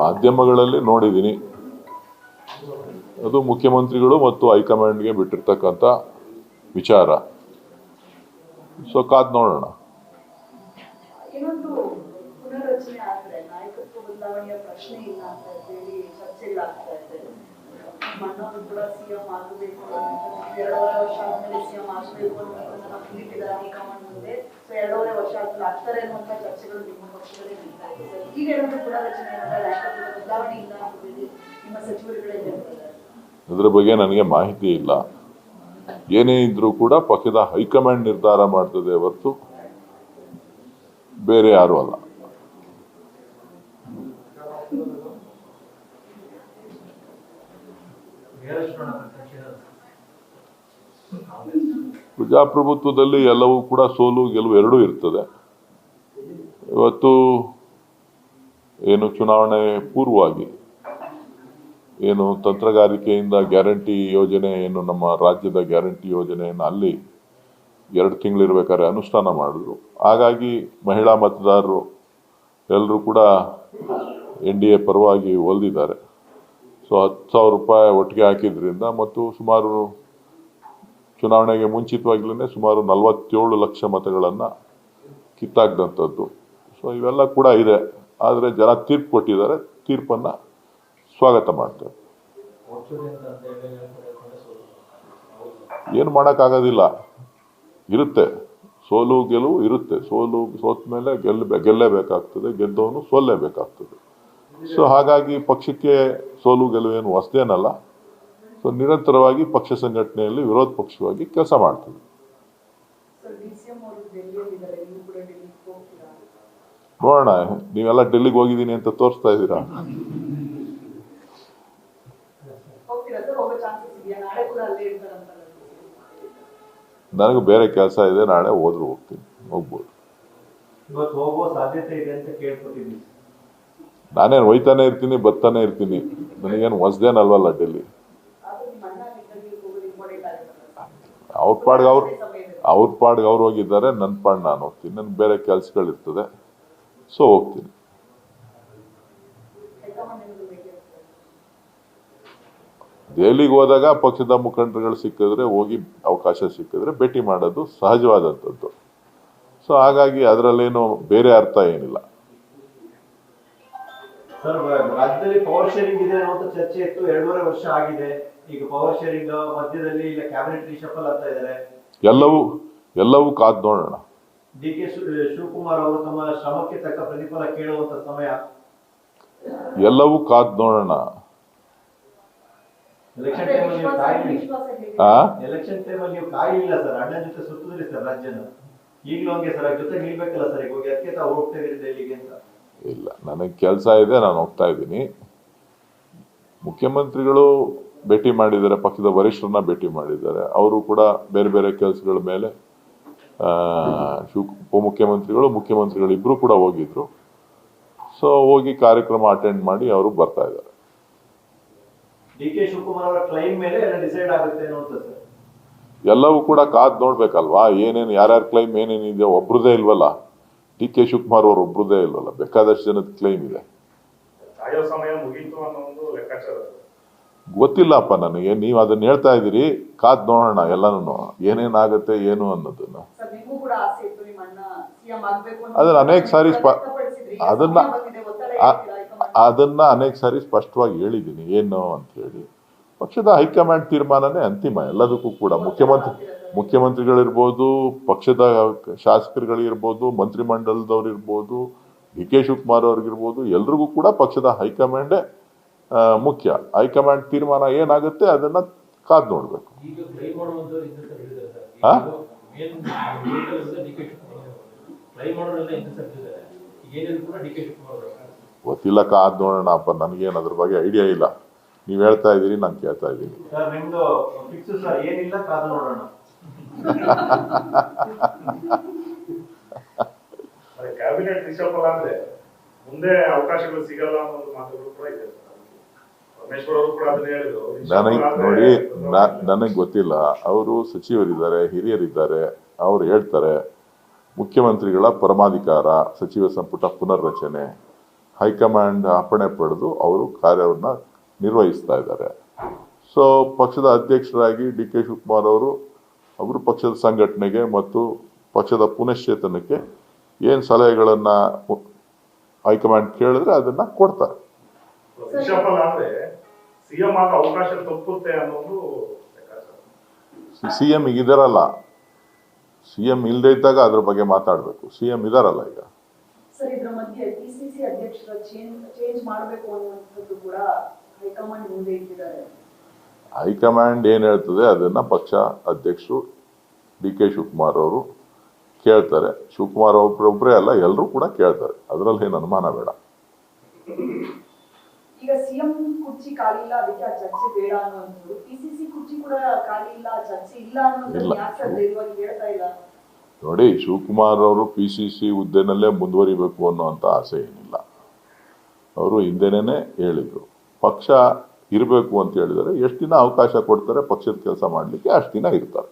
ಮಾಧ್ಯಮಗಳಲ್ಲಿ ನೋಡಿದ್ದೀನಿ. ಅದು ಮುಖ್ಯಮಂತ್ರಿಗಳು ಮತ್ತು ಹೈಕಮಾಂಡ್ಗೆ ಬಿಟ್ಟಿರ್ತಕ್ಕಂಥ ವಿಚಾರ. ಸೊ ಕಾದ್ ನೋಡೋಣ. ಪ್ರಶ್ನೆ ಇಲ್ಲ ಅಂತ ಹೇಳಿ ಚರ್ಚೆಗಳಾಗ್ತಾ ಮಣ್ಣವರು ಕೂಡ ಸಿಎಂ ಆಗಬೇಕು ಎರಡೂವರೆ ವರ್ಷ ಆದ್ಮೇಲೆ ಸಿಎಂ ಆಗಬೇಕು ಅನ್ನೋದನ್ನ ಮುಂದಿಟ್ಟಿದ್ದಾರೆ ಕಾಮನ್ ಮುಂದೆ ಸೊ ಎರಡೂವರೆ ವರ್ಷ ಆದ್ಮೇಲೆ ಆಗ್ತಾರೆ ಅನ್ನುವಂತ ಚರ್ಚೆಗಳು ನಿಮ್ಮ ಪಕ್ಷದಲ್ಲಿ ನಡೀತಾ ಇದೆ. ಈಗ ಏನಾದ್ರು ಕೂಡ ರಚನೆ ನಾಯಕತ್ವ ಬದಲಾವಣೆ ಇಲ್ಲ ಅಂತ ಹೇಳಿ ನಿಮ್ಮ ಸಚಿವರುಗಳೇ ಅದ್ರ ಬಗ್ಗೆ ನನಗೆ ಮಾಹಿತಿ ಇಲ್ಲ. ಏನೇ ಇದ್ರೂ ಕೂಡ ಪಕ್ಷದ ಹೈಕಮಾಂಡ್ ನಿರ್ಧಾರ ಮಾಡ್ತದೆ ಹೊರತು ಬೇರೆ ಯಾರು ಅಲ್ಲ. ಪ್ರಜಾಪ್ರಭುತ್ವದಲ್ಲಿ ಎಲ್ಲವೂ ಕೂಡ ಸೋಲು, ಗೆಲುವು ಎರಡೂ ಇರ್ತದೆ. ಇವತ್ತು ಏನು ಚುನಾವಣೆ ಪೂರ್ವವಾಗಿ ಏನು ತಂತ್ರಗಾರಿಕೆಯಿಂದ ಗ್ಯಾರಂಟಿ ಯೋಜನೆ, ಏನು ನಮ್ಮ ರಾಜ್ಯದ ಗ್ಯಾರಂಟಿ ಯೋಜನೆಯನ್ನು ಅಲ್ಲಿ ಎರಡು ತಿಂಗಳಿರ್ಬೇಕಾದ್ರೆ ಅನುಷ್ಠಾನ ಮಾಡಿದ್ರು. ಹಾಗಾಗಿ ಮಹಿಳಾ ಮತದಾರರು ಎಲ್ಲರೂ ಕೂಡ ಎನ್ ಡಿ ಎ ಪರವಾಗಿ ಒಲ್ದಿದ್ದಾರೆ. ಸೊ ಹತ್ತು ಸಾವಿರ ರೂಪಾಯಿ ಒಟ್ಟಿಗೆ ಹಾಕಿದ್ರಿಂದ ಮತ್ತು ಸುಮಾರು ಚುನಾವಣೆಗೆ ಮುಂಚಿತವಾಗ್ಲೇ ಸುಮಾರು ನಲವತ್ತೇಳು ಲಕ್ಷ ಮತಗಳನ್ನು ಕಿತ್ತಾಕ್ದಂಥದ್ದು. ಸೊ ಇವೆಲ್ಲ ಕೂಡ ಇದೆ. ಆದರೆ ಜನ ತೀರ್ಪು ಕೊಟ್ಟಿದ್ದಾರೆ. ತೀರ್ಪನ್ನು ಸ್ವಾಗತ ಮಾಡ್ತಾರೆ. ಏನು ಮಾಡೋಕ್ಕಾಗೋದಿಲ್ಲ. ಇರುತ್ತೆ. ಸೋಲು ಗೆಲುವು ಇರುತ್ತೆ. ಸೋಲು ಸೋತ ಮೇಲೆ ಗೆಲ್ಲ ಗೆಲ್ಲೇಬೇಕಾಗ್ತದೆ ಗೆದ್ದವನು ಸೋಲ್ಲೇಬೇಕಾಗ್ತದೆ. ಸೊ ಹಾಗಾಗಿ ಪಕ್ಷಕ್ಕೆ ಸೋಲು ಗೆಲುವು ಏನು ಹೊಸದೇನಲ್ಲ. ಸೊ ನಿರಂತರವಾಗಿ ಪಕ್ಷ ಸಂಘಟನೆಯಲ್ಲಿ ವಿರೋಧ ಪಕ್ಷವಾಗಿ ಕೆಲಸ ಮಾಡ್ತೀವಿ. ನೋಡೋಣ. ನೀವೆಲ್ಲ ಡೆಲ್ಲಿಗೆ ಹೋಗಿದ್ದೀನಿ ಅಂತ ತೋರಿಸ್ತಾ ಇದ್ದೀರಾ? ನನಗೆ ಬೇರೆ ಕೆಲಸ ಇದೆ. ನಾಳೆ ಹೋದ್ರು ಹೋಗ್ತೀನಿ. ಹೋಗ್ಬೋದು ಇವತ್ತು ಹೋಗುವ ಸಾಧ್ಯತೆ ಇದೆ ಅಂತ ಕೇಳ್ಕೊತಿದ್ವಿ ನಾನೇನು ಹೋಯ್ತಾನೆ ಇರ್ತೀನಿ, ಬರ್ತಾನೆ ಇರ್ತೀನಿ. ನನಗೇನು ಹೊಸ್ದೇನಲ್ವಲ್ಲ ಡೆಲ್ಲಿ. ಅವ್ರ ಪಾಡ್ಗೆ ಅವ್ರು ಅವ್ರ ಪಾಡ್ಗೆ ಅವ್ರು ಹೋಗಿದ್ದಾರೆ ನನ್ನ ಪಾಡ್ ನಾನು ಹೋಗ್ತೀನಿ. ನನ್ಗೆ ಬೇರೆ ಕೆಲಸಗಳಿರ್ತದೆ, ಸೊ ಹೋಗ್ತೀನಿ. ದೆಹಲಿಗೆ ಹೋದಾಗ ಪಕ್ಷದ ಮುಖಂಡರುಗಳು ಸಿಕ್ಕಿದ್ರೆ ಹೋಗಿ ಅವಕಾಶ ಸಿಕ್ಕಿದ್ರೆ ಭೇಟಿ ಮಾಡೋದು ಸಹಜವಾದಂಥದ್ದು. ಸೊ ಹಾಗಾಗಿ ಅದರಲ್ಲೇನು ಬೇರೆ ಅರ್ಥ ಏನಿಲ್ಲ. ಸರ್ ರಾಜ್ಯದಲ್ಲಿ ಪವರ್ ಶೇರಿಂಗ್ ಇದೆ ಅನ್ನುವಂತ ಚರ್ಚೆ ಇತ್ತು. ಎರಡೂವರೆ ವರ್ಷ ಆಗಿದೆ. ಈಗ ಪವರ್ ಶೇರಿಂಗ್ ಮಧ್ಯದಲ್ಲಿ ಇಲ್ಲ ಕ್ಯಾಬಿನೆಟ್ ರಿಶಫಲ್ ಆಗ್ತಾ ಇದ್ದಾರೆ. ಎಲ್ಲವೂ ಎಲ್ಲವೂ ಕಾದ್ ನೋಡೋಣ. ಡಿ ಕೆ ಶಿವಕುಮಾರ್ ಅವರು ತಮ್ಮ ಶ್ರಮಕ್ಕೆ ತಕ್ಕ ಪ್ರತಿಫಲ ಕೇಳುವಂತ ಸಮಯ. ಎಲ್ಲವೂ ಕಾದ್ ನೋಡೋಣ. ಎಲೆಕ್ಷನ್ ಟೈಮಲ್ಲಿ ನೀವು ವಿಶ್ವಾಸ ಕಾಯ್ಲಿ ವಿಶ್ವಾಸ ಹೇಗೆ? ಆ? ಎಲೆಕ್ಷನ್ ಟೈಮಲ್ಲಿ ನೀವು ಕಾಯಿಲ್ಲ ಸರ್ ಅಣ್ಣನ ಜೊತೆ ಸುತ್ತಿದ್ರಿ ಸರ್ ರಾಜ್ಯನ. ಈಗಲೂ ಹಂಗೆ ಸರ್ ಜೊತೆ ನಿಲ್ಬೇಕಲ್ಲ ಸರ್ ಈಗ ಹೋಗಿ ಅದಕ್ಕೆ ತಾವು ಹೋಗ್ತಾ ಡೆಲ್ಲಿಗೆ ಅಂತ. ಇಲ್ಲ. ನನಗೆ ಕೆಲಸ ಇದೆ ನಾನು ಹೋಗ್ತಾ ಇದ್ದೀನಿ. ಮುಖ್ಯಮಂತ್ರಿಗಳು ಭೇಟಿ ಮಾಡಿದ್ದಾರೆ ಪಕ್ಷದ ವರಿಷ್ಠರನ್ನ ಭೇಟಿ ಮಾಡಿದ್ದಾರೆ. ಅವರು ಕೂಡ ಬೇರೆ ಬೇರೆ ಕೆಲಸಗಳ ಮೇಲೆ ಶಿವ ಉಪಮುಖ್ಯಮಂತ್ರಿಗಳು ಮುಖ್ಯಮಂತ್ರಿಗಳು ಇಬ್ಬರು ಕೂಡ ಹೋಗಿದ್ರು. ಸೊ ಹೋಗಿ ಕಾರ್ಯಕ್ರಮ ಅಟೆಂಡ್ ಮಾಡಿ ಅವರು ಬರ್ತಾ ಇದ್ದಾರೆ. ಎಲ್ಲವೂ ಕೂಡ ಕಾದ್ ನೋಡ್ಬೇಕಲ್ವಾ? ಏನೇನು ಯಾರ್ಯಾರ ಕ್ಲೈಮ್ ಏನೇನಿದೆ ಒಬ್ರದೇ ಇಲ್ವಲ್ಲ? ಡಿ ಕೆ ಶಿವಕುಮಾರ್ ಅವರು ಒಬ್ಬರದೇ ಇಲ್ವಲ್ಲ? ಬೇಕಾದಷ್ಟು ಜನದ ಕ್ಲೈಮ್ ಇದೆ. ಕಾಯೋ ಸಮಯ ಮುಗೀತು ಅನ್ನೋ ಒಂದು ಲೆಕ್ಕಾಚಾರ. ಅದು. ಗೊತ್ತಿಲ್ಲಪ್ಪ ನನಗೆ. ನೀವು ಅದನ್ನ ಹೇಳ್ತಾ ಇದ್ದೀರಿ. ಕಾದ್ ನೋಡೋಣ ಎಲ್ಲನೂ ಏನೇನಾಗುತ್ತೆ ಏನು ಅನ್ನೋದನ್ನ. ಸರ್ ನಿಮಗೂ ಕೂಡ ಆಸೆ ಇತ್ತು ನಿಮ್ಮ ಅಣ್ಣ ಸಿಎಂ ಆಗ್ಬೇಕು ಅನ್ನೋ ಅದನ್ನ ಅನೇಕ ಸಾರಿ ಅದನ್ನ? ಅದನ್ನ ಅನೇಕ ಸಾರಿ ಸ್ಪಷ್ಟವಾಗಿ ಹೇಳಿದ್ದೀನಿ. ಏನು ಅಂತ ಹೇಳಿ. ಪಕ್ಷದ ಹೈಕಮಾಂಡ್ ತೀರ್ಮಾನನೇ ಅಂತಿಮ. ಎಲ್ಲದಕ್ಕೂ ಕೂಡ ಮುಖ್ಯಮಂತ್ರಿ ಮುಖ್ಯಮಂತ್ರಿಗಳಿರ್ಬೋದು ಪಕ್ಷದ ಶಾಸಕರುಗಳಿರ್ಬೋದು ಮಂತ್ರಿಮಂಡಲದವ್ರು ಇರ್ಬೋದು ಡಿ ಕೆ ಶಿವಕುಮಾರ್ ಅವ್ರಿಗಿರ್ಬೋದು ಎಲ್ರಿಗೂ ಕೂಡ ಪಕ್ಷದ ಹೈಕಮಾಂಡೇ ಮುಖ್ಯ. ಹೈಕಮಾಂಡ್ ತೀರ್ಮಾನ ಏನಾಗುತ್ತೆ ಅದನ್ನ ಕಾದ್ ನೋಡ್ಬೇಕು. ಗೊತ್ತಿಲ್ಲ ಕಾದ್ ನೋಡೋಣ ಅಪ್ಪ. ನನಗೇನು ಅದ್ರ ಬಗ್ಗೆ ಐಡಿಯಾ ಇಲ್ಲ. ನೀವು ಹೇಳ್ತಾ ಇದ್ದೀರಿ ನಾನು ಕೇಳ್ತಾ ಇದ್ದೀನಿ. ಕ್ಯಾಬಿನೆಟ್ ರಿಷಫಲ್ ಅಂದ್ರೆ ಮುಂದೆ ಅವಕಾಶಗಳು ಸಿಗಲ್ಲ ಮಾತುಗಳು ಕೂಡ ಇದೆ. ನನಗೆ ನೋಡಿ ನನಗೆ ಗೊತ್ತಿಲ್ಲ. ಅವರು ಸಚಿವರಿದ್ದಾರೆ ಹಿರಿಯರಿದ್ದಾರೆ ಅವ್ರು ಹೇಳ್ತಾರೆ ಮುಖ್ಯಮಂತ್ರಿಗಳ ಪರಮಾಧಿಕಾರ ಸಚಿವ ಸಂಪುಟ ಪುನರ್ರಚನೆ ಹೈಕಮಾಂಡ್ ಅಪ್ಪಣೆ ಪಡೆದು ಅವರು ಕಾರ್ಯವನ್ನು ನಿರ್ವಹಿಸ್ತಾ ಇದ್ದಾರೆ. ಸೊ ಪಕ್ಷದ ಅಧ್ಯಕ್ಷರಾಗಿ ಡಿ ಕೆ ಶಿವಕುಮಾರ್ ಅವರು ಅವರು ಪಕ್ಷದ ಸಂಘಟನೆಗೆ ಮತ್ತು ಪಕ್ಷದ ಪುನಶ್ಚೇತನಕ್ಕೆ ಏನು ಸಲಹೆಗಳನ್ನು ಹೈಕಮಾಂಡ್ ಕೇಳಿದ್ರೆ ಅದನ್ನು ಕೊಡ್ತಾರೆ. ರಿಷಬಲ್ ಅಂದ್ರೆ ಸಿಎಂ ಆಗ ಅವಕಾಶ ತಪ್ಪುತ್ತೆ ಅನ್ನೋದು ಲೆಕ್ಕಾಚಾರ. ಸಿ ಎಂ ಈಗ ಇದಾರಲ್ಲ. ಸಿ ಎಂ ಇಲ್ಲದೆ ಇದ್ದಾಗ ಅದ್ರ ಬಗ್ಗೆ ಮಾತಾಡಬೇಕು. ಸಿ ಎಂ ಇದಾರಲ್ಲ ಈಗ. ಸರ್ ಇದ್ರ ಮಧ್ಯೆ ಪಿಸಿಸಿ ಅಧ್ಯಕ್ಷರ ಚೇಂಜ್ ಚೇಂಜ್ ಮಾಡಬೇಕು ಅನ್ನುವಂಥದ್ದು ಕೂಡ ಹೈಕಮಾಂಡ್ ಮುಂದೆ ಇಟ್ಟಿದ್ದಾರೆ. ಹೈಕಮಾಂಡ್ ಏನು ಹೇಳ್ತದೆ ಅದನ್ನು ಪಕ್ಷ ಅಧ್ಯಕ್ಷರು ಡಿ ಕೆ ಶಿವಕುಮಾರ್ ಅವರು ಕೇಳ್ತಾರೆ. ಶಿವಕುಮಾರ್ ಒಬ್ಬರೊಬ್ಬರೇ ಅಲ್ಲ ಎಲ್ಲರೂ ಕೂಡ ಕೇಳ್ತಾರೆ. ಅದರಲ್ಲಿ ಏನು ಅನುಮಾನ ಬೇಡ. ಈಗ ಸಿಎಂ ಕುರ್ಚಿ ಖಾಲಿ ಇಲ್ಲ ಅದಕ್ಕೆ ಆ ಚರ್ಚೆ ಬೇಡ ಅನ್ನುವಂಥದ್ದು. ಪಿಸಿಸಿ ಕುರ್ಚಿ ಕೂಡ ಖಾಲಿ ಇಲ್ಲ ಚರ್ಚೆ ಇಲ್ಲ ಅನ್ನೋದು ಇಲ್ಲ. ಯಾಕೆ ಹೇಳ್ತಾ ಇಲ್ಲ. ನೋಡಿ ಶಿವಕುಮಾರ್ ಅವರು ಪಿ ಸಿ ಸಿ ಹುದ್ದೆನಲ್ಲೇ ಮುಂದುವರಿಬೇಕು ಅನ್ನೋವಂಥ ಆಸೆ ಏನಿಲ್ಲ. ಅವರು ಹಿಂದೆನೇ ಹೇಳಿದರು. ಪಕ್ಷ ಇರಬೇಕು ಅಂತ ಹೇಳಿದರೆ ಎಷ್ಟು ದಿನ ಅವಕಾಶ ಕೊಡ್ತಾರೆ ಪಕ್ಷದ ಕೆಲಸ ಮಾಡಲಿಕ್ಕೆ ಅಷ್ಟು ದಿನ ಇರ್ತಾರೆ.